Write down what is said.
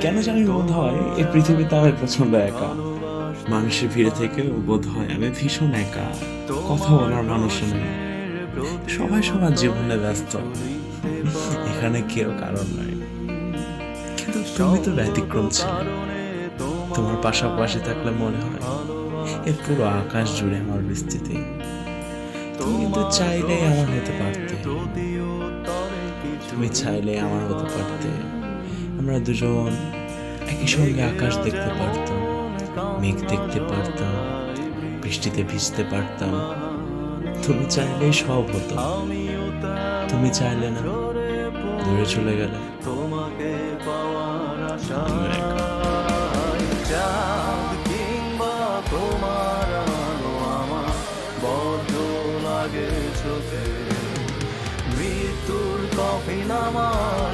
কেন জানি বোধ হয় এই পৃথিবীতে প্রচণ্ড একা। মানুষের ভিড়ে থেকেও বোধ হয় আমি ভীষণ একা। কথা বলার মানুষ নেই। সবাই সবার জীবনে ব্যস্ত। এখানে কেউ কারণ নাই। কিন্তু তুমি তো ব্যতিক্রম ছিলে। তোমার পাশাপাশি থাকলে মনে হয় এ পুরো আকাশ জুড়ে আমার বিস্তৃতি। তুমি কিন্তু চাইলেই আমার হতে পারতে। তুমি চাইলে আমার হতে পারতে আমরা দুজন একই সঙ্গে আকাশ দেখতে পারতাম, মেঘ দেখতে পারতাম, বৃষ্টিতে ভিজতে পারতাম। তুমি চাইলে সব হতো। তুমি চাইলে না, দূরে চলে গেলে। তোমাকে পাওয়ার তোমার আমার বড্ড লাগে চোখে। মৃত্যুর কফিন আমার